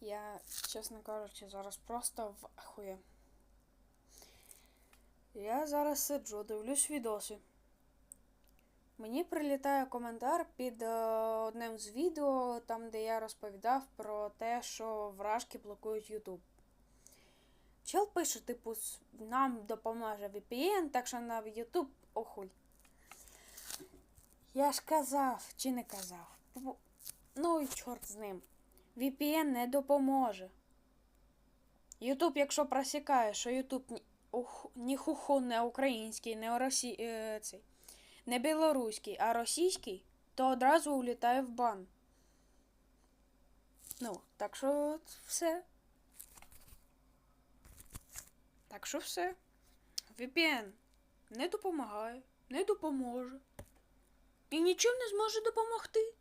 Я, чесно кажучи, зараз просто в ахуї. Я зараз сиджу, дивлюсь відоси. Мені прилітає коментар під е, одним з відео, там, де я розповідав про те, що вражки блокують YouTube. Чел пише, типу, нам допоможе VPN, так що на YouTube охуй. Я ж казав, чи не казав. Ну і чорт з ним. VPN не допоможе. YouTube, якщо просікає, що YouTube ні, ух, ні хуху не український, не росі, е, цей, не білоруський, а російський, то одразу улітає в бан. Ну, так що все. Так що все. VPN не допомагає, не допоможе. І нічим не зможе допомогти.